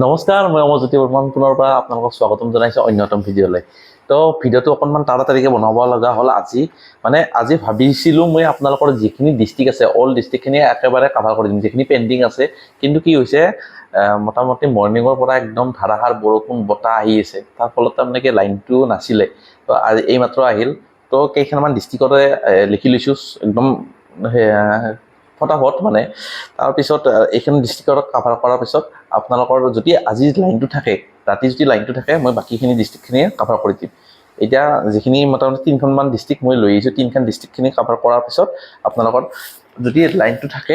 নমস্কাৰ, মই অমৰজ্যোতি বৰ্মন, পুনৰ পৰা আপোনালোকক স্বাগতম জনাইছোঁ অন্যতম ভিডিঅ'লৈ। তো ভিডিঅ'টো অকণমান তাড়াতাড়িকৈ বনাব লগা হ'ল আজি। মানে আজি ভাবিছিলোঁ মই আপোনালোকৰ যিখিনি ডিষ্ট্ৰিক্ট আছে অল ডিষ্ট্ৰিক্টখিনি একেবাৰে কাভাৰ কৰি দিম। যিখিনি পেণ্ডিং আছে, কিন্তু কি হৈছে মোটামুটি মৰ্ণিঙৰ পৰা একদম ধাৰাসাৰ বৰষুণ, বতাহ আহি আছে। তাৰ ফলত তাৰমানে কি লাইনটো নাছিলে। তো আজি এইমাত্ৰ আহিল। তো কেইখনমান ডিষ্ট্ৰিক্টতে লিখি লৈছোঁ। একদম ফটাফট মানে তাৰপিছত এইখন ডিষ্ট্ৰিক্টত কাভাৰ কৰাৰ পিছত আপোনালোকৰ যদি আজি লাইনটো থাকে ৰাতি যদি লাইনটো থাকে মই বাকীখিনি ডিষ্ট্ৰিক্টখিনিয়ে কাভাৰ কৰি দিম। এতিয়া যিখিনি মোটামুটি তিনিখনমান ডিষ্ট্ৰিক্ট মই লৈ আহিছোঁ তিনিখন ডিষ্ট্ৰিক্টখিনি কাভাৰ কৰাৰ পিছত আপোনালোকৰ যদি লাইনটো থাকে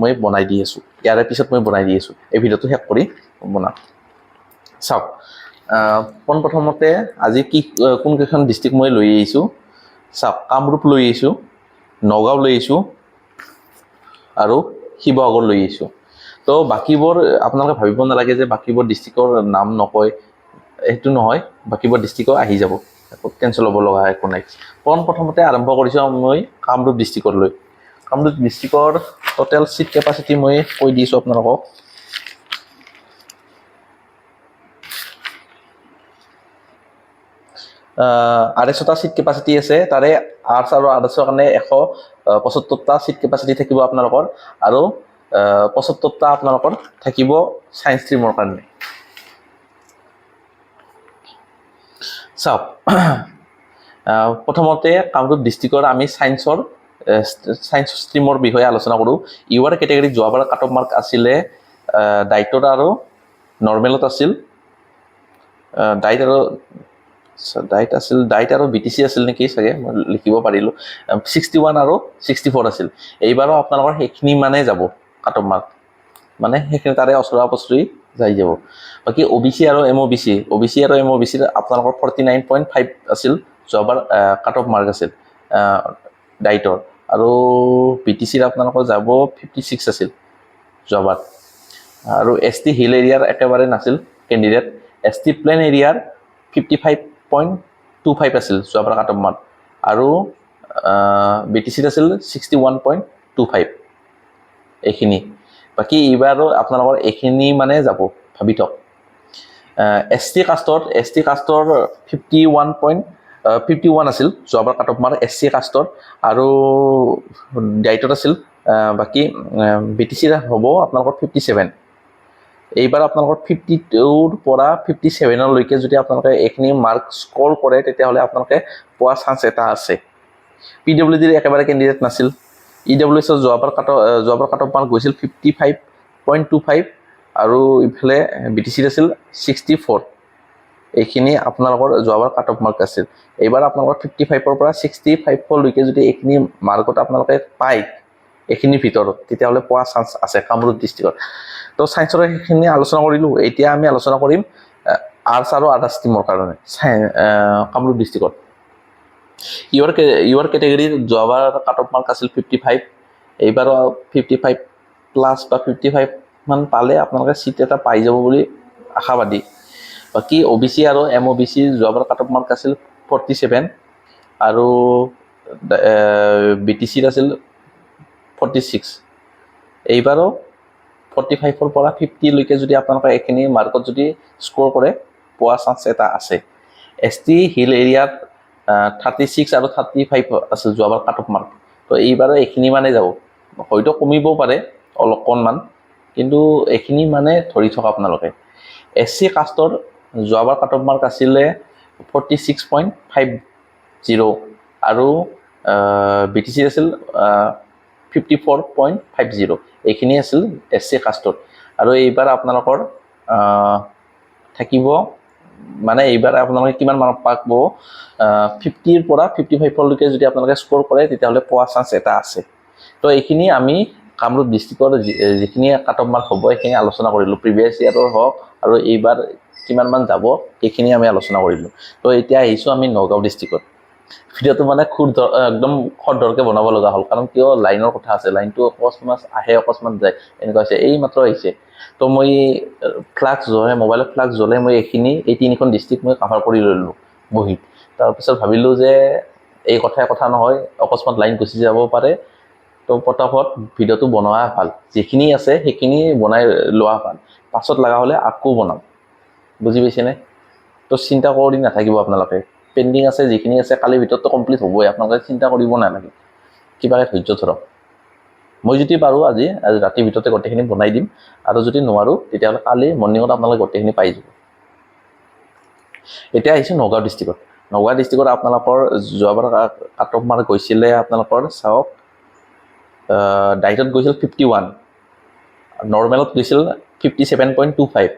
মই বনাই দি আছোঁ। ইয়াৰে পিছত মই বনাই দি আছোঁ। এই ভিডিঅ'টো শেষ কৰি বনাম। চাওক পোনপ্ৰথমতে আজি কি কোনকেইখন ডিষ্ট্ৰিক্ট মই লৈ আহিছোঁ? চাওক কামৰূপ লৈ আহিছোঁ নগাঁও লৈ আহিছোঁ আৰু শিৱসাগৰ লৈ আহিছোঁ। তো বাকীবোৰ, আপোনালোকে ভাবিব নালাগে যে বাকীবোৰ ডিষ্ট্ৰিক্টৰ নাম নকয়। সেইটো নহয়, বাকীবোৰ ডিষ্ট্ৰিক্টৰ আহি যাব। টেনশ্যন ল'ব লগা একো নাই। পোন প্ৰথমতে আৰম্ভ কৰিছোঁ মই কামৰূপ ডিষ্ট্ৰিক্টত লৈ। কামৰূপ ডিষ্ট্ৰিক্টৰ টোটেল চিট কেপাচিটি মই কৈ দিছোঁ আপোনালোকক। আঢ়ৈশটা চিট কেপাচিটি আছে। তাৰে আৰ্টছ আৰু আৰ্টছৰ কাৰণে এশ আহ, পঁসত্তৰটা চিট কেপাচিটি থাকিব আপোনালোকৰ আৰু আহ, পঁসত্তৰটা আপোনালোকৰ থাকিব ছায়েন্স ষ্ট্ৰীমৰ কাৰণে। চাওক প্ৰথমতে কামৰূপ ডিষ্ট্ৰিক্টৰ আমি ছায়েন্সৰ ছায়েন্স ষ্ট্ৰীমৰ বিষয়ে আলোচনা কৰোঁ। ইউ আৰ কেটেগৰীত যোৱাবাৰ কাট অফ মাৰ্ক আছিলে ডাইটত আৰু নৰ্মেলত আছিল। ডাইট আৰু ডাইট আছিল ডাইট আৰু বি টি চি আছিল নেকি চাগে, মই লিখিব পাৰিলোঁ। ছিক্সটি ওৱান আৰু ছিক্সটি ফ'ৰ আছিল। এইবাৰো আপোনালোকৰ সেইখিনি মানে যাব কাট অফ মাৰ্ক মানে সেইখিনি তাৰে ওচৰা ওচৰি যাই যাব। বাকী অ' বি চি আৰু M O' B C O' B C আৰু এম অ' বি চিৰ আপোনালোকৰ ফৰ্টি নাইন পইণ্ট ফাইভ আছিল, যোৱাবাৰ কাট অফ মাৰ্ক আছিল ডাইটৰ আৰু বি টি চিৰ আপোনালোকৰ যাব ফিফটি ছিক্স আছিল, যোৱাবাৰ। আৰু এছ টি হিল এৰিয়াৰ একেবাৰে নাছিল কেণ্ডিডেট এছ টি প্লেন এৰিয়াৰ fifty five point two five আছিল যোৱাবাৰ কাট আৰু বি টি চিত আছিল sixty one point two five এইখিনি। বাকী এইবাৰো আপোনালোকৰ এইখিনি মানে যাব, ভাবি থওক। এছ টি কাষ্টত S T কাষ্টৰ fifty one point fifty one আছিল যোৱাবাৰ কাট এছ চি কাষ্টত আৰু ডাইটত আছিল বাকী বি টি চিৰ হ'ব আপোনালোকৰ ফিফটি ছেভেন এইবাৰ আপোনালোকৰ ফিফটি টুৰ পৰা ফিফটি ছেভেনলৈকে যদি আপোনালোকে এইখিনি মাৰ্ক স্ক'ৰ কৰে, তেতিয়াহ'লে আপোনালোকে পোৱা চান্স এটা আছে। পি ডব্লিউ ডিৰ একেবাৰে কেণ্ডিডেট নাছিল। ই ডব্লিউ এছৰ যোৱাবাৰ কাট যোৱাবাৰ কাট অফ মাৰ্ক গৈছিল fifty five point two five আৰু ইফালে বি টি চিত আছিল ছিক্সটি ফ'ৰ এইখিনি আপোনালোকৰ যোৱাবাৰ কাট অফ মাৰ্ক আছিল। এইবাৰ আপোনালোকৰ ফিফটি ফাইভৰ পৰা ছিক্সটি ফাইভলৈকে যদি এইখিনি মাৰ্কত আপোনালোকে পায় এইখিনিৰ ভিতৰত, তেতিয়াহ'লে পোৱা চান্স আছে কামৰূপ ডিষ্ট্ৰিক্টত তো ছায়েন্সৰ সেইখিনি আলোচনা কৰিলোঁ, এতিয়া আমি আলোচনা কৰিম আৰ্টছ আৰু আদাৰ্ছ ষ্ট্ৰীমৰ কাৰণে কামৰূপ ডিষ্ট্ৰিক্টত ইউৰ ইউৰ কেটেগৰীৰ যোৱাবাৰ কাট অফ মাৰ্ক আছিল ফিফটি ফাইভ এইবাৰো ফিফটি ফাইভ প্লাছ বা ফিফটি ফাইভ মান পালে আপোনালোকে চিট এটা পাই যাব বুলি আশাবাদী। বাকী অ' বি চি আৰু এম অ' বি চি যোৱাবাৰ কাট অফ মাৰ্ক আছিল ফৰ্টি ছেভেন আৰু বি টি চিত আছিল ফৰ্টি ছিক্স এইবাৰো ফৰ্টি ফাইভৰ পৰা ফিফটিলৈকে যদি আপোনালোকে এইখিনি মাৰ্কত যদি স্ক'ৰ কৰে, পোৱা চান্স এটা আছে। এছ টি হিল এৰিয়াত থাৰ্টি ছিক্স আৰু থাৰ্টি ফাইভ আছিল যোৱাবাৰ কাট অফ মাৰ্ক তো এইবাৰো এইখিনি মানে যাব। হয়তো কমিবও পাৰে অলপ অকণমান কিন্তু এইখিনি মানে ধৰি থকা আপোনালোকে। এছ চি কাষ্টৰ যোৱাবাৰ কাট অফ মাৰ্ক আছিলে forty six point five zero' আৰু বি টি চি আছিল fifty four point five zero' এইখিনি আছিল এছ চি কাষ্টত আৰু এইবাৰ আপোনালোকৰ থাকিব মানে এইবাৰ আপোনালোকে কিমান মাৰ্ক পাব ফিফটিৰ পৰা ফিফটি ফাইভলৈকে যদি আপোনালোকে স্ক'ৰ কৰে তেতিয়াহ'লে পোৱা চান্স এটা আছে। তো এইখিনি আমি কামৰূপ ডিষ্ট্ৰিক্টৰ যি- যিখিনি কাট অফ মাৰ্ক হ'ব এইখিনি আলোচনা কৰিলোঁ। প্ৰিভিয়াছ ইয়াৰৰ হওক আৰু এইবাৰ কিমানমান যাব সেইখিনি আমি আলোচনা কৰিলোঁ। তো এতিয়া আহিছোঁ আমি নগাঁও ডিষ্ট্ৰিক্টত ভিডিঅ'টো মানে খুব ধৰ- একদম খৰধৰকৈ বনাব লগা হ'ল। কাৰণ কিয় লাইনৰ কথা আছে লাইনটো অকস্মাত আহে অকস্মাত যায় এনেকুৱা হৈছে। এই মাত্ৰ আহিছে। তো মই ফ্লাক্স জ্বলে মোবাইলত ফ্লাক্স জ্বলে মই এইখিনি এই তিনিখন ডিষ্ট্ৰিক্ট মই কাভাৰ কৰি ল'লোঁ বহীত। তাৰপিছত ভাবিলোঁ যে এই কথাই কথা নহয় অকস্মাত লাইন গুচি যাব পাৰে। তো পটাপট ভিডিঅ'টো বনোৱা ভাল। যিখিনি আছে সেইখিনি বনাই লোৱা ভাল। পাছত লগা হ'লে আকৌ বনাম। বুজি পাইছেনে? তো চিন্তা কৰি নাথাকিব আপোনালোকে। পেণ্ডিং আছে, যিখিনি আছে কালিৰ ভিতৰততো কমপ্লিট হ'বই। আপোনালোকে চিন্তা কৰিব নালাগে। কিবাকে ধৈৰ্য ধৰক। মই যদি পাৰোঁ আজি আজি ৰাতিৰ ভিতৰতে গোটেইখিনি বনাই দিম। আৰু যদি নোৱাৰোঁ, তেতিয়াহ'লে কালি মৰ্ণিঙত আপোনালোকে গোটেইখিনি পাই যাব। এতিয়া আহিছোঁ নগাঁও ডিষ্ট্ৰিক্টত নগাঁও ডিষ্ট্ৰিক্টত আপোনালোকৰ যোৱাবাৰ কাট অফ মাৰ্ক গৈছিলে আপোনালোকৰ, চাওক ডাইটত গৈছিল ফিফটি ওৱান নৰ্মেলত গৈছিল fifty seven point two five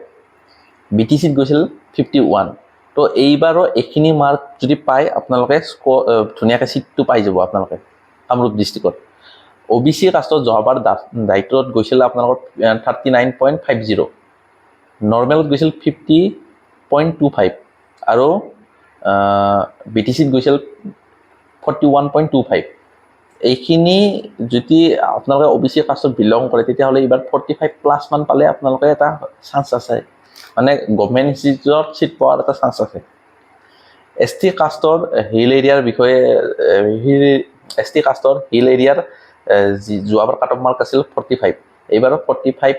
B T চিত গৈছিল ফিফটি ওৱান তো এইবাৰো এইখিনি মাৰ্ক যদি পায়, আপোনালোকে ধুনীয়াকৈ ছিটটো পাই যাব আপোনালোকে, কামৰূপ ডিষ্ট্ৰিক্টত অ' বি চি কাষ্টত যোৱাবাৰ দায়িত্বত গৈছিল আপোনালোকৰ thirty nine point five zero' নৰ্মেলত গৈছিল ফিফটি পইণ্ট টু ফাইভ আৰু বি টি চিত গৈছিল forty one point two five এইখিনি যদি আপোনালোকে অ' বি চি কাষ্টত বিলং কৰে, তেতিয়াহ'লে এইবাৰ ফৰ্টি ফাইভ প্লাছ মান পালে আপোনালোকে এটা চান্স আছে। মানে গভমেণ্ট ইনষ্টিটিউটত ছিট পোৱাৰ এটা চান্স আছে। এছ টি কাষ্টৰ হিল এৰিয়াৰ বিষয়ে হিল এছ টি কাষ্টৰ হিল এৰিয়াৰ যি যোৱাবাৰ কাট অফ মাৰ্ক আছিল ফৰ্টি ফাইভ এইবাৰো ফৰ্টি ফাইভ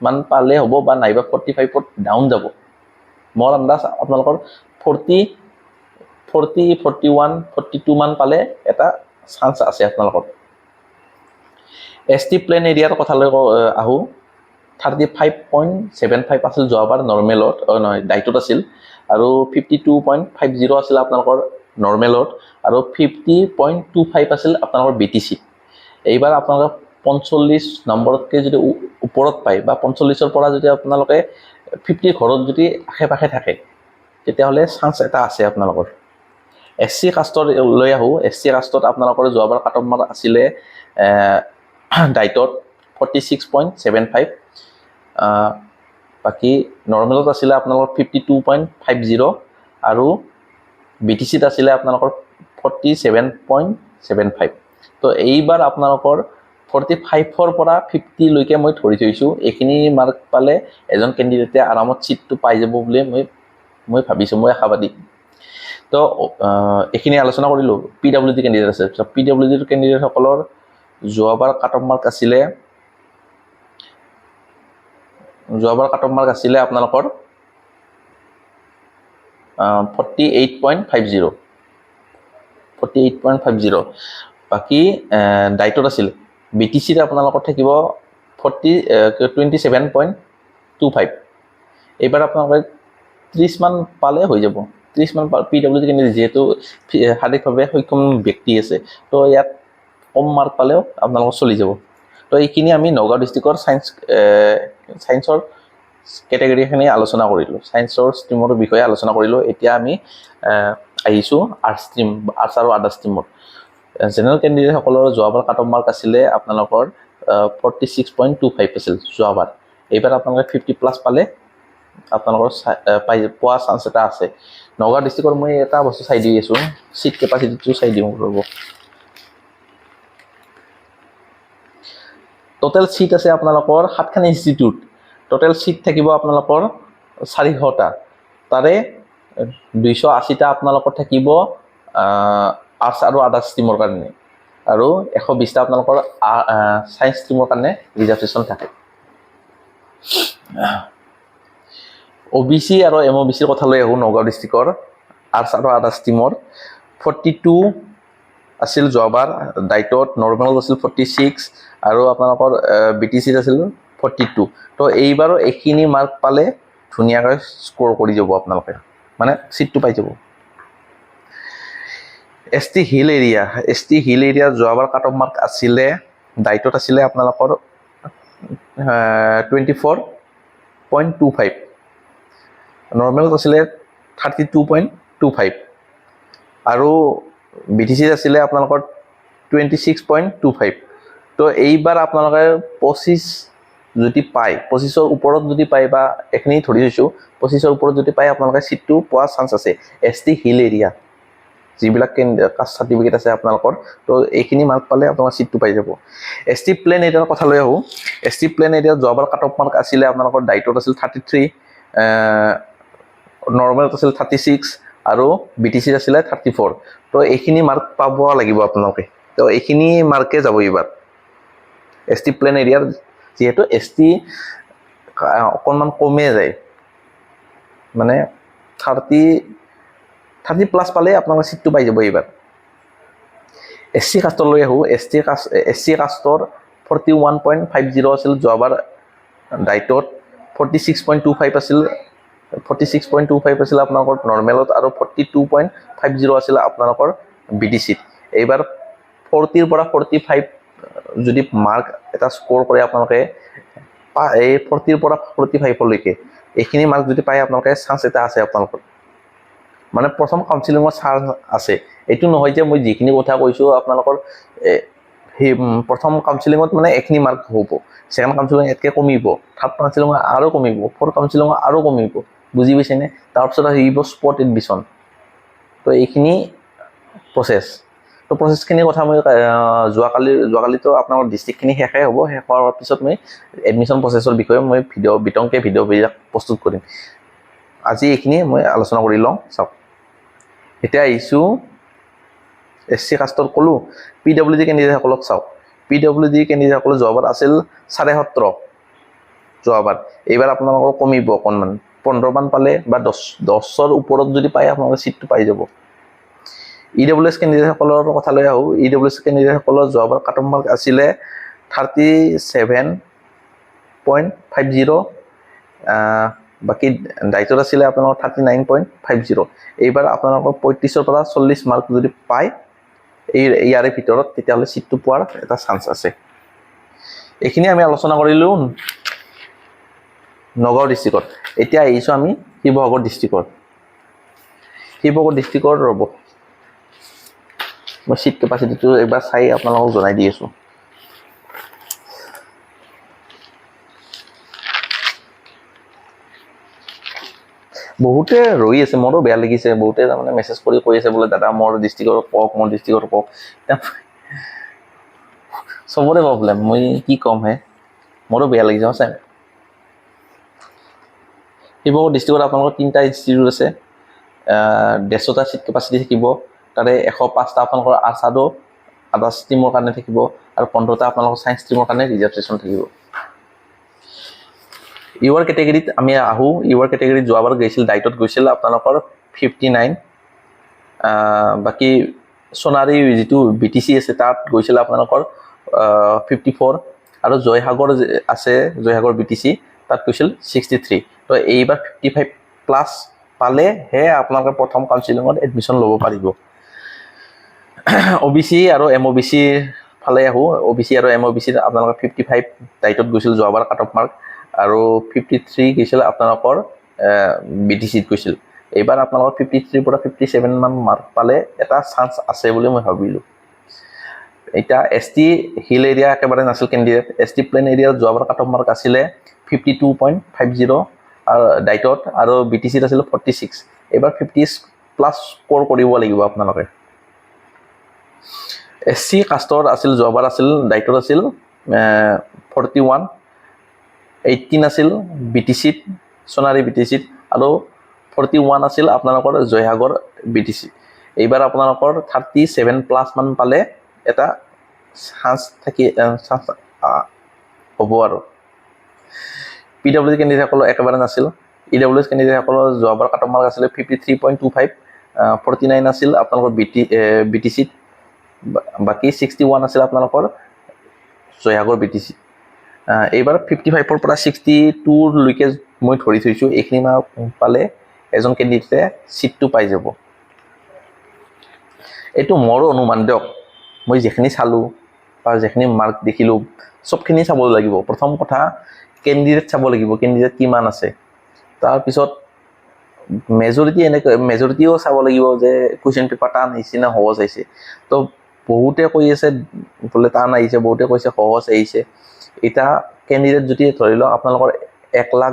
মান পালে হ'ব বা নাইবা ফৰ্টি ফাইভত ডাউন যাব। মোৰ আন্দাজ আপোনালোকৰ forty forty forty one forty two মান পালে এটা চান্স আছে আপোনালোকৰ। এছ টি প্লেন এৰিয়াৰ কথালৈ আহোঁ। Thirty five point seven five আছিল যোৱাবাৰ নৰ্মেলত নহয় ডাইটত আছিল। আৰু fifty two point five zero' আছিল আপোনালোকৰ নৰ্মেলত আৰু ফিফটি পইণ্ট টু ফাইভ আছিল আপোনালোকৰ বি টি চি এইবাৰ আপোনালোকে পঞ্চল্লিছ নম্বৰতকৈ যদি ওপৰত পায় বা পঞ্চল্লিছৰ পৰা যদি আপোনালোকে ফিফটিৰ ঘৰত যদি আশে পাশে থাকে, তেতিয়াহ'লে চান্স এটা আছে আপোনালোকৰ। এছ চি কাষ্টত লৈ আহোঁ। এছ চি কাষ্টত আপোনালোকৰ যোৱাবাৰ কাট আছিলে ডাইটত forty six point seven five বাকী নৰ্মেলত আছিলে আপোনালোকৰ fifty two point five zero' আৰু বি টি চিত আছিলে আপোনালোকৰ forty seven point seven five তো এইবাৰ আপোনালোকৰ ফৰ্টি ফাইভৰ পৰা ফিফটিলৈকে মই ধৰি থৈছোঁ। এইখিনি মাৰ্ক পালে এজন কেণ্ডিডেটে আৰামত ছিটটো পাই যাব বুলি মই মই ভাবিছোঁ, মই আশাবাদী। তো এইখিনি আলোচনা কৰিলোঁ। পি ডাব্লিউ ডি কেণ্ডিডেট আছে। পি ডাব্লিউ ডি কেণ্ডিডেটসকলৰ যোৱাবাৰ কাট অফ মাৰ্ক আছিলে যোৱাবাৰ কাট অফ মাৰ্ক আছিলে আপোনালোকৰ forty eight point five zero' forty eight point five zero' বাকী ডাইটত আছিল। বি টি চিত আপোনালোকৰ থাকিব forty twenty seven point two five এইবাৰ আপোনালোকে ত্ৰিছমান পালে হৈ যাব। ত্ৰিছমান পি ডাব্লিউ কেণ্ডিডেট যিহেতু শাৰীৰিকভাৱে সক্ষম ব্যক্তি আছে। তো ইয়াত কম মাৰ্ক পালেও আপোনালোকৰ চলি যাব। তো এইখিনি আমি নগাঁও ডিষ্ট্ৰিক্টৰ ছায়েন্স ছায়েন্সৰ কেটেগৰীখিনি আলোচনা কৰিলোঁ। ছায়েন্সৰ ষ্ট্ৰীমৰ বিষয়ে আলোচনা কৰিলোঁ। এতিয়া আমি আহ, আহিছোঁ আৰ্টছ ষ্ট্ৰীম আৰ্টছ আৰু আদাৰ ষ্ট্ৰীমত জেনেৰেল কেণ্ডিডেটসকলৰ যোৱাবাৰ কাট অফ মাৰ্ক আছিলে আপোনালোকৰ forty six point two five আছিল যোৱাবাৰ। এইবাৰ আপোনালোকে ফিফটি প্লাছ পালে। আপোনালোকৰ পাই পোৱা চান্স এটা আছে। নগাঁও ডিষ্ট্ৰিক্টৰ মই এটা বস্তু চাই দি আছোঁ। ছিট কেপাচিটিটো চাই দিওঁ ৰ'ব। টোটেল ছিট আছে আপোনালোকৰ সাতখন ইনষ্টিটিউট টোটেল ছিট থাকিব আপোনালোকৰ চাৰিশটা। তাৰে দুইশ আশীটা আপোনালোকৰ থাকিব আৰ্টছ আৰু আদাৰ্ছ ষ্ট্ৰীমৰ কাৰণে। আৰু এশ বিছটা আপোনালোকৰ ছায়েন্স ষ্ট্ৰীমৰ কাৰণে ৰিজাৰ্ভেশ্যন থাকে। অ' বি চি আৰু এম অ' বি চিৰ কথা লৈ আহোঁ, নগাঁও ডিষ্ট্ৰিক্টৰ আৰ্টছ আৰু আদাৰ্ছ ষ্ট্ৰীমৰ ফৰ্টি টু আছিল যোৱাবাৰ ডাইটত নৰ্মেলত আছিল ফৰ্টি ছিক্স আৰু আপোনালোকৰ বি টি চিত আছিল ফৰ্টি টু তো এইবাৰো এইখিনি মাৰ্ক পালে ধুনীয়াকৈ স্ক'ৰ কৰি যাব আপোনালোকে। মানে ছিটটো পাই যাব। S T hill area S T hill area যোৱাবাৰ কাট অফ মাৰ্ক আছিলে, ডাইটত আছিলে আপোনালোকৰ twenty four point two five নৰ্মেলত আছিলে thirty two point two five আৰু বি টি চিত আছিলে আপোনালোকৰ twenty six point two five তো এইবাৰ আপোনালোকে পঁচিছ যদি পায় পঁচিছৰ ওপৰত যদি পায় বা এইখিনি ধৰি থৈছোঁ পঁচিছৰ ওপৰত যদি পায়, আপোনালোকে ছিটটো পোৱাৰ চান্স আছে। এছ টি হিল এৰিয়া যিবিলাক কাষ্ট চাৰ্টিফিকেট আছে আপোনালোকৰ, তো এইখিনি মাৰ্ক পালে আপোনালোকৰ ছিটটো পাই যাব। এছ টি প্লেন এৰিয়াৰ কথা লৈ আহোঁ। এছ টি প্লেন এৰিয়াত যোৱাবাৰ কাট অফ মাৰ্ক আছিলে, আপোনালোকৰ ডাইটত আছিল থাৰ্টি থ্ৰী নৰ্মেলত আছিল থাৰ্টি ছিক্স আৰু বি টি চিত আছিলে থাৰ্টি ফ'ৰ তো এইখিনি মাৰ্ক পাব লাগিব আপোনালোকে। তো এইখিনি মাৰ্কে যাব এইবাৰ। এছ টি প্লেন এৰিয়াৰ যিহেতু এছ টি অকণমান কমে যায়। মানে থাৰ্টি থাৰ্টি প্লাছ পালে আপোনালোকে ছিটটো পাই যাব এইবাৰ। এছ চি কাষ্টলৈ আহোঁ। এছ টি কাষ্ট S C কাষ্টৰ forty one point five zero' আছিল যোৱাবাৰ ডাইটত forty six point two five আছিল forty six point two five আছিল আপোনালোকৰ নৰ্মেলত আৰু forty two point five zero' আছিল আপোনালোকৰ বি টি চিত এইবাৰ ফৰ্টিৰ পৰা ফৰ্টি ফাইভ যদি মাৰ্ক এটা স্ক'ৰ কৰে আপোনালোকে এই ফৰ্টিৰ পৰা ফৰ্টি ফাইভলৈকে এইখিনি মাৰ্ক যদি পায়, আপোনালোকে চান্স এটা আছে আপোনালোকৰ। মানে প্ৰথম কাউন্সিলিঙৰ চান্স আছে। এইটো নহয় যে মই যিখিনি কথা কৈছোঁ, আপোনালোকৰ সেই প্ৰথম কাউন্সিলিঙত মানে এইখিনি মাৰ্ক হ'ব। ছেকেণ্ড কাউন্সিলিং ইয়াতকৈ কমিব। থাৰ্ড কাউন্সিলিঙত আৰু কমিব। ফ'ৰ্থ কাউন্সিলিঙত আৰু কমিব। বুজি পাইছেনে? তাৰপিছত আহিব স্পট এডমিশ্যন তো এইখিনি প্ৰচেছ তো প্ৰচেছখিনিৰ কথা মই যোৱাকালি যোৱাকালিতো আপোনালোকৰ ডিষ্ট্ৰিক্টখিনি শেষেই হ'ব। শেষ হোৱাৰ পিছত মই এডমিশ্যন প্ৰচেছৰ বিষয়ে মই ভিডিঅ' বিতংকৈ ভিডিঅ'বিলাক প্ৰস্তুত কৰিম। আজি এইখিনি মই আলোচনা কৰি লওঁ চাওক। এতিয়া আহিছোঁ। এছ চি কাষ্টৰ ক'লোঁ পি ডাব্লিউ ডি কেণ্ডিডেটসকলক চাওক। পি ডাব্লিউ ডি কেণ্ডিডেটসকল যোৱাবাৰ আছিল চাৰে সত্ৰ যোৱাবাৰ এইবাৰ আপোনালোকৰ কমিব অকণমান। পোন্ধৰমান পালে বা দহ দহৰ ওপৰত যদি পায়, আপোনালোকে ছিটটো পাই যাব। ই ডাব্লিউ এছ কেণ্ডিডেটসকলৰ কথালৈ আহোঁ। ই ডাব্লিউ এছ কেণ্ডিডেটসকলৰ যোৱাবাৰ কাট অফ মাৰ্ক আছিলে thirty seven point five zero' বাকী ডাইটত আছিলে আপোনালোকৰ thirty nine point five zero' এইবাৰ আপোনালোকৰ পঁয়ত্ৰিছৰ পৰা চল্লিছ মাৰ্ক যদি পায়, এই, ইয়াৰে ভিতৰত তেতিয়াহ'লে ছিটটো পোৱাৰ এটা চান্স আছে। এইখিনি আমি আলোচনা কৰিলোঁ। নগাঁও ডিষ্ট্ৰিক্টত এতিয়া আহিছোঁ আমি শিৱসাগৰ ডিষ্ট্ৰিক্টত শিৱসাগৰ ডিষ্ট্ৰিক্টৰ ৰ'ব। মই ছিট কেপাচিটিটো একবাৰ চাই আপোনালোকক জনাই দি আছোঁ। বহুতে ৰৈ আছে, মোৰো বেয়া লাগিছে। বহুতে তাৰমানে মেছেজ কৰি কৈ আছে বোলে, দাদা, মোৰ ডিষ্ট্ৰিক্টৰ কওক, মোৰ ডিষ্ট্ৰিক্টৰ কওক। চবৰে প্ৰব্লেম মই কি ক'ম হে মোৰো বেয়া লাগিছে সঁচাই শিৱসাগৰ ডিষ্ট্ৰিক্টত আপোনালোকৰ তিনিটা ইনষ্টিটিউট আছে। ডেৰশটা ছিট কেপাচিটি থাকিব। তাৰে এশ পাঁচটা আপোনালোকৰ আৰ্টছ আৰু আদাৰ্ছ ষ্ট্ৰীমৰ কাৰণে থাকিব আৰু পোন্ধৰটা আপোনালোকৰ ছায়েন্স ষ্ট্ৰীমৰ কাৰণে ৰিজাৰ্ভেশ্যন থাকিব। ইউআৰ কেটেগৰীত আমি আহোঁ। ইউআৰ কেটেগৰীত যোৱাবাৰ গৈছিল ডাইটত গৈছিল আপোনালোকৰ ফিফটি নাইন বাকী সোণাৰী যিটো বি টি চি আছে, তাত গৈছিল আপোনালোকৰ ফিফটি ফ'ৰ আৰু জয়সাগৰ আছে, জয়সাগৰ বি টি চি তাত গৈছিল ছিক্সটি থ্ৰী তো এইবাৰ ফিফটি ফাইভ প্লাছ পালেহে আপোনালোকে প্ৰথম কাউন্সিলিঙত এডমিশ্যন ল'ব পাৰিব। অ' বি চি আৰু এম অ' বি চিৰ ফালে আহোঁ। অ' বি চি আৰু এম অ' বি চিত আপোনালোকৰ ফিফটি ফাইভ ডাইটত গৈছিল যোৱাবাৰ কাট অফ মাৰ্ক আৰু ফিফটি থ্ৰী গৈছিল আপোনালোকৰ বি টি চিত গৈছিল। এইবাৰ আপোনালোকৰ ফিফটি থ্ৰীৰ পৰা ফিফটি ছেভেনমান মাৰ্ক পালে এটা চান্স আছে বুলি মই ভাবিলোঁ। এতিয়া এছ টি হিল এৰিয়া একেবাৰে নাছিল কেণ্ডিডেট এছ টি প্লেন এৰিয়াত যোৱাবাৰ কাট অফ মাৰ্ক আছিলে fifty two point five zero' ডাইটত আৰু বি টি চিত আছিল ফৰ্টি ছিক্স এইবাৰ ফিফটি প্লাছ স্ক'ৰ কৰিব লাগিব আপোনালোকে। এছ চি কাষ্টৰ আছিল, যোৱাবাৰ আছিল ডাইটত আছিল ফৰ্টি ওৱান এইটিন আছিল বি টি চিত সোণাৰী বি টি চিত আৰু ফৰ্টি ওৱান আছিল আপোনালোকৰ জয়সাগৰ বি টি চি এইবাৰ আপোনালোকৰ থাৰ্টি ছেভেন প্লাছ মান পালে এটা চান্স থাকি চান্স হ'ব আৰু। পি ডাব্লিউ কেণ্ডিডেটসকলৰ একেবাৰে নাছিল। ই ডাব্লিউ এছ কেণ্ডিডেটসকলৰ যোৱাবাৰ কাট মাৰ্ক আছিলে fifty three point two five forty nine আছিল আপোনালোকৰ বি টি বি টি চিত বাকী ছিক্সটি ওৱান আছিল আপোনালোকৰ জয়সাগৰ বি টি চি এইবাৰ ফিফটি ফাইভৰ পৰা ছিক্সটি টুলৈকে মই ধৰি থৈছোঁ, এইখিনি মাৰ্ক পালে এজন কেণ্ডিডেটে ছিটটো পাই যাব। এইটো মোৰো অনুমান দিয়ক। মই যিখিনি চালোঁ বা যিখিনি মাৰ্ক দেখিলোঁ, চবখিনি চাব লাগিব। প্ৰথম কথা কেণ্ডিডেট চাব লাগিব কেণ্ডিডেট কিমান আছে। তাৰপিছত মেজৰিটি এনেকৈ মেজৰিটিও চাব লাগিব যে কুৱেশ্যন পেপাৰ টান আহিছে নে সহজ আহিছে। তো বহুতে কৈ আছে, বোলে টান আহিছে, বহুতে কৈছে সহজ আহিছে। এতিয়া কেণ্ডিডেট যদি ধৰি লওক আপোনালোকৰ এক লাখ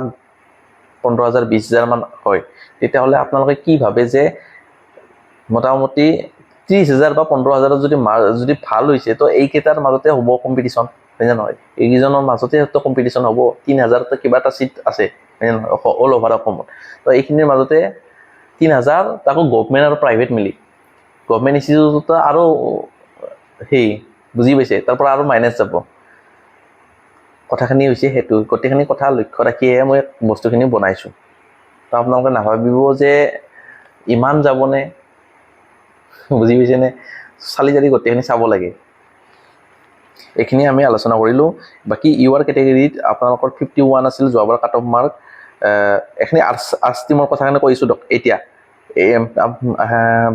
পোন্ধৰ হাজাৰ বিছ হাজাৰমান হয়, তেতিয়াহ'লে আপোনালোকে কি ভাবে যে মোটামুটি ত্ৰিছ হাজাৰ বা পোন্ধৰ হাজাৰত যদি মাৰ, যদি ভালো হৈছে, তো এইকেইটাৰ মাজতে হ'ব কম্পিটিশ্যন হয়নে নহয়? এইকেইজনৰ মাজতে হয়তো কম্পিটিশ্যন হ'ব তিনি হাজাৰতে কিবা এটা ছিট আছে হয়নে নহয়? অল অভাৰ অসমত। তো এইখিনিৰ মাজতে তিনি হাজাৰ তাকো গভমেণ্ট আৰু প্ৰাইভেট মিলি। গভমেণ্ট ইনষ্টিটিউটত আৰু সেই বুজি পাইছে? তাৰ পৰা আৰু মাইনাছ যাব। কথাখিনি হৈছে সেইটো। গোটেইখিনি কথা লক্ষ্য ৰাখিয়ে মই বস্তুখিনি বনাইছোঁ। তো আপোনালোকে নাভাবিব যে ইমান যাবনে? বুজি পাইছেনে? চালি জাৰি গোটেইখিনি চাব লাগে। এইখিনি আমি আলোচনা কৰিলোঁ। বাকী ইউ আৰ কেটেগৰীত আপোনালোকৰ ফিফটি ওৱান আছিল যোৱাবাৰ কাট অফ মাৰ্ক এইখিনি আৰ্টছ আৰ্টছ টিমৰ কথাখিনি কৈছোঁ দিয়ক এতিয়া।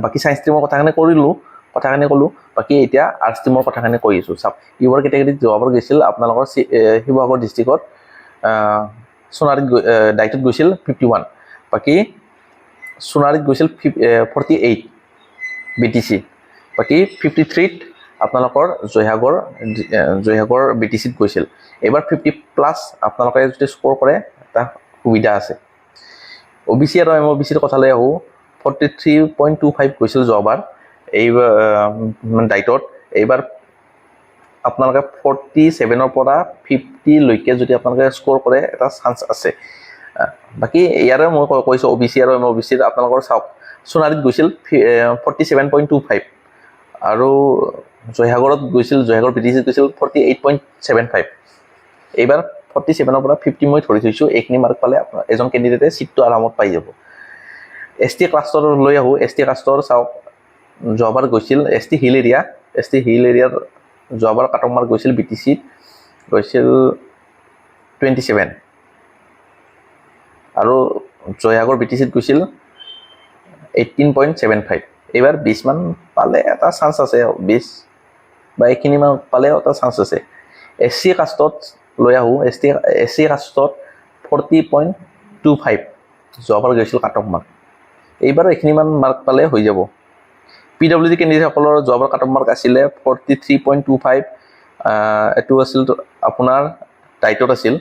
বাকী ছায়েন্স টিমৰ কথাখিনি কৰিলোঁ কথাখিনি ক'লোঁ। বাকী এতিয়া আৰ্টছ টিমৰ কথাখিনি কৈ আছোঁ। চাওক ইউ আৰ কেটেগৰীত যোৱাবাৰ গৈছিল আপোনালোকৰ শিৱসাগৰ ডিষ্ট্ৰিক্টত সোণাৰীত ডাইটত গৈছিল ফিফটি ওৱান বাকী সোণাৰীত গৈছিল forty eight B T C বাকী ফিফটি থ্ৰীত আপোনালোকৰ জয়সাগৰ জয়সাগৰ বি টি চিত গৈছিল। এইবাৰ ফিফটি প্লাছ আপোনালোকে যদি স্ক'ৰ কৰে এটা সুবিধা আছে। অ' বি চি আৰু এম অ' বি চিৰ কথালৈ আহোঁ। Forty three point two five গৈছিল যোৱাবাৰ। এইবাৰ মানে ডাইটত এইবাৰ আপোনালোকে ফৰ্টি ছেভেনৰ পৰা ফিফটিলৈকে যদি আপোনালোকে স্ক'ৰ কৰে, এটা চান্স আছে। বাকী ইয়াৰে মই কৈছোঁ অ' বি চি আৰু এম অ' বি চিৰ আপোনালোকৰ চাওক। সোণাৰীত গৈছিল forty seven point two five আৰু জয়সাগৰত গৈছিল জয়সাগৰ পি টি চিত গৈছিল forty eight point seven five এইবাৰ ফৰ্টি ছেভেনৰ পৰা ফিফটি মই ধৰি থৈছোঁ এইখিনি মাৰ্ক পালে এজন কেণ্ডিডেটে ছিটটো আৰামত পাই যাব। এছ টি কাষ্টৰ লৈ আহোঁ। এছ টি কাষ্টৰ চাওক যোৱাবাৰ গৈছিল S T hill area S T hill এৰিয়াৰ যোৱাবাৰ কাটক মাৰ্ক গৈছিল বি টি চিত গৈছিল টুৱেণ্টি ছেভেন আৰু জয়সাগৰ বি টি চিত গৈছিল এইটিন পইণ্ট ছেভেন ফাইভ এইবাৰ বিছমান পালে এটা চান্স আছে বিছ বা এইখিনিমান পালেও এটা চান্স আছে। এছ চি কাষ্টত লৈ আহোঁ। এছ টি এছ চি কাষ্টত ফৰ্টি পইণ্ট টু ফাইভ যোৱাবাৰ গৈছিল কাট অফ মাৰ্ক এইবাৰ এইখিনিমান মাৰ্ক পালে হৈ যাব। পি ডাব্লিউ ডি কেণ্ডিডেটসকলৰ যোৱাবাৰ কাট অফ মাৰ্ক আছিলে forty three point two five এইটো আছিল আপোনাৰ টাইটত আছিল।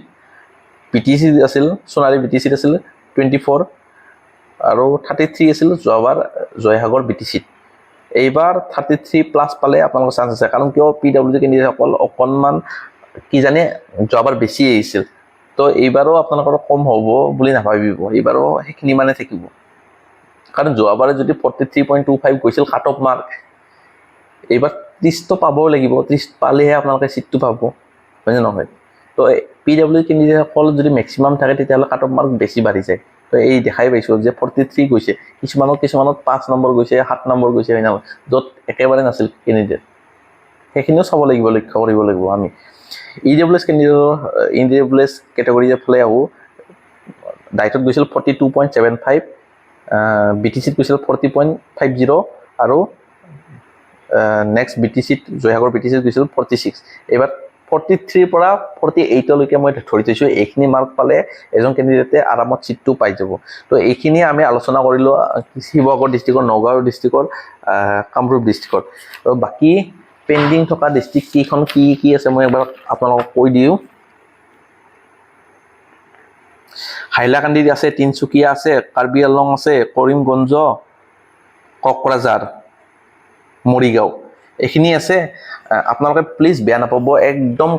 বি টি চি আছিল, সোণালী বি টি চিত আছিল টুৱেণ্টি ফ'ৰ আৰু থাৰ্টি থ্ৰী আছিল যোৱাবাৰ জয়সাগৰ বি টি চিত এইবাৰ থাৰ্টি থ্ৰী প্লাছ পালে আপোনালোকৰ চান্স আছে। কাৰণ কিয় পি ডাব্লিউ ডি কেণ্ডিডেটসকল অকণমান কিজানি যোৱাবাৰ বেছি আহিছিল। তো এইবাৰো আপোনালোকৰ কম হ'ব বুলি নাভাবিব। এইবাৰো সেইখিনি মানে থাকিব। কাৰণ যোৱাবাৰে যদি forty three point two five গৈছিল কাট অফ মাৰ্ক এইবাৰ ত্ৰিছটো পাবই লাগিব। ত্ৰিছ পালেহে আপোনালোকে ছিটটো পাব। হয়নে নহয়? তো পি ডাব্লিউ কেণ্ডিডেটসকল যদি মেক্সিমাম থাকে তেতিয়াহ'লে কাট অফ মাৰ্ক বেছি বাঢ়ি যায় এই দেখাই পাইছোঁ যে ফৰ্টি থ্ৰী গৈছে, কিছুমানত কিছুমানত পাঁচ নম্বৰ গৈছে, সাত নম্বৰ গৈছে হয় নহয় য'ত একেবাৰে নাছিল কেণ্ডিডেট সেইখিনিও চাব লাগিব, লক্ষ্য কৰিব লাগিব আমি। ই ডাব্লিউ কেণ্ডিডেটৰ ই ডাব্লিউ এছ কেটেগৰীৰ ফালে আহোঁ ডাইটত গৈছিল forty two point seven five B T চিত গৈছিল ফৰ্টি পইণ্ট ফাইভ জিৰ' আৰু নেক্সট বি টি চিত জয়সাগৰ বি টি চিত গৈছিল ফৰ্টি ছিক্স এইবাৰ ফৰ্টি থ্ৰীৰ পৰা ফৰ্টি এইটলৈকে মই ধৰি থৈছোঁ, এইখিনি মাৰ্ক পালে এজন কেণ্ডিডেটে আৰামত ছিটটো পাই যাব। তো এইখিনি আমি আলোচনা কৰিলোঁ শিৱসাগৰ ডিষ্ট্ৰিক্টৰ নগাঁও ডিষ্ট্ৰিক্টৰ কামৰূপ ডিষ্ট্ৰিক্টৰ বাকী পেণ্ডিং থকা ডিষ্ট্ৰিক্ট কেইখন কি কি আছে মই এবাৰ আপোনালোকক কৈ দিওঁ। হাইলাকান্দি আছে, তিনিচুকীয়া আছে, কাৰ্বি আংলং আছে, কৰিমগঞ্জ কোকৰাঝাৰ মৰিগাঁও। এইখিনি আছে আপোনালোকে প্লিজ বেয়া নাপাব, একদম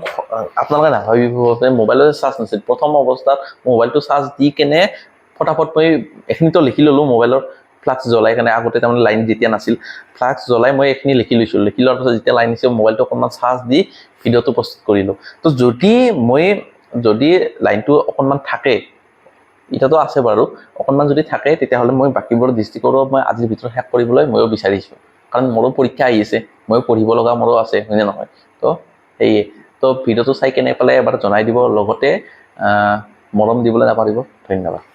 আপোনালোকে নাভাবিব যে মোবাইলৰ চাৰ্জ নাছিল। প্ৰথম অৱস্থাত মোবাইলটো চাৰ্জ দি কেনে ফটাফট মই এইখিনিতো লিখি ল'লোঁ মোবাইলৰ ফ্লাক্স জ্বলাই কেনে আগতে তাৰমানে লাইন যেতিয়া নাছিল ফ্লাক্স জ্বলাই মই এইখিনি লিখি লৈছোঁ। লিখি লোৱাৰ পাছত যেতিয়া লাইন দিছে মোবাইলটো অকণমান চাৰ্জ দি ভিডিঅ'টো প্ৰস্তুত কৰিলোঁ। তো যদি মই, যদি লাইনটো অকণমান থাকে, এতিয়াতো আছে বাৰু, অকণমান যদি থাকে, তেতিয়াহ'লে মই বাকীবোৰ ডিষ্ট্ৰিক্টৰো মই আজিৰ ভিতৰত শেষ কৰিবলৈ ময়ো বিচাৰিছোঁ। কাৰণ মোৰো পৰীক্ষা আহি আছে, ময়ো পঢ়িব লগা মোৰো আছে হয়নে নহয়? তো সেয়ে, তো ভিডিঅ'টো চাই কেনে পেলাই এবাৰ জনাই দিব, লগতে মৰম দিবলৈ নাপাৰিব ধন্যবাদ।